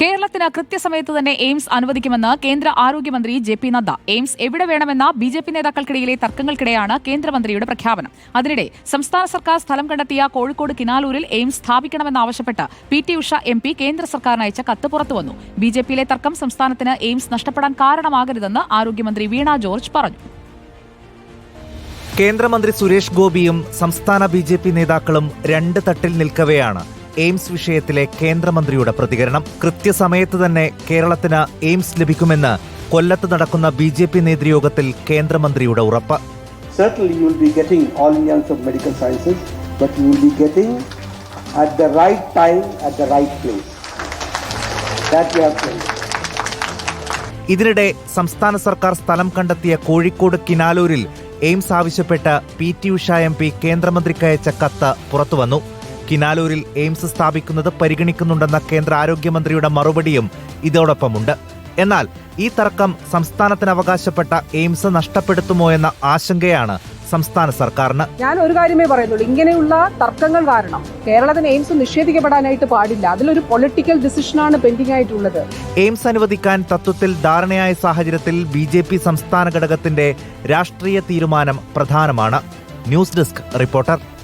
കേരളത്തിന് കൃത്യസമയത്ത് തന്നെ എയിംസ് അനുവദിക്കുമെന്ന് കേന്ദ്ര ആരോഗ്യമന്ത്രി ജെ പി നദ്ദ. എയിംസ് എവിടെ വേണമെന്ന ബി ജെ പി നേതാക്കൾക്കിടയിലെ തർക്കങ്ങൾക്കിടെയാണ് കേന്ദ്രമന്ത്രിയുടെ പ്രഖ്യാപനം. അതിനിടെ സംസ്ഥാന സർക്കാർ സ്ഥലം കണ്ടെത്തിയ കോഴിക്കോട് കിനാലൂരിൽ AIIMS സ്ഥാപിക്കണമെന്നാവശ്യപ്പെട്ട് P T Usha M P കേന്ദ്ര സർക്കാരിന് അയച്ച കത്ത് പുറത്തുവന്നു ബി ജെ പിയിലെ തർക്കം സംസ്ഥാനത്തിന് എയിംസ് നഷ്ടപ്പെടാൻ കാരണമാകരുതെന്ന് ആരോഗ്യമന്ത്രി വീണ ജോർജ് പറഞ്ഞു. കേന്ദ്രമന്ത്രി സുരേഷ് ഗോപിയും സംസ്ഥാന ബി നേതാക്കളും രണ്ട് തട്ടിൽ നിൽക്കവെയാണ്. എയിംസ് വിഷയത്തിലെ കേന്ദ്രമന്ത്രിയുടെ പ്രതികരണം കൃത്യസമയത്ത് തന്നെ കേരളത്തിന് എയിംസ് ലഭിക്കുമെന്ന് കൊല്ലത്ത് നടക്കുന്ന ബി ജെ പി നേതൃയോഗത്തിൽ കേന്ദ്രമന്ത്രിയുടെ ഉറപ്പ് Certainly, you will be getting all Indians of medical sciences, but you will be getting at the right time, at the right place. That we have planned. ഇതിനിടെ സംസ്ഥാന സർക്കാർ സ്ഥലം കണ്ടെത്തിയ കോഴിക്കോട് കിനാലൂരിൽ എയിംസ് ആവശ്യപ്പെട്ട് P T Usha M P കേന്ദ്രമന്ത്രിക്കയച്ച കത്ത് പുറത്തുവന്നു കിനാലൂരിൽ AIIMS സ്ഥാപിക്കുന്നത് പരിഗണിക്കുന്നുണ്ടെന്ന കേന്ദ്ര ആരോഗ്യമന്ത്രിയുടെ മറുപടിയും ഇതോടൊപ്പമുണ്ട്. എന്നാൽ ഈ തർക്കം സംസ്ഥാനത്തിന് അവകാശപ്പെട്ട എയിംസ് നഷ്ടപ്പെടുത്തുമോ എന്ന ആശങ്കയാണ് സംസ്ഥാന സർക്കാരിന്. ഞാൻ ഒരു കാര്യമേ പറയുന്നുള്ളൂ. ഇങ്ങനെയുള്ള തർക്കങ്ങൾ കാരണം കേരളത്തിന് എയിംസ് നിഷേധിക്കപ്പെടാനായിട്ട് പാടില്ല. അതിലൊരു പൊളിറ്റിക്കൽ ഡിസിഷനാണ് പെൻഡിംഗ് ആയിട്ടുള്ളത്. എയിംസ് അനുവദിക്കാൻ തത്വത്തിൽ ധാരണയായ സാഹചര്യത്തിൽ ബി ജെ പി സംസ്ഥാന ഘടകത്തിന്റെ രാഷ്ട്രീയ തീരുമാനം പ്രധാനമാണ്. News desk reporter.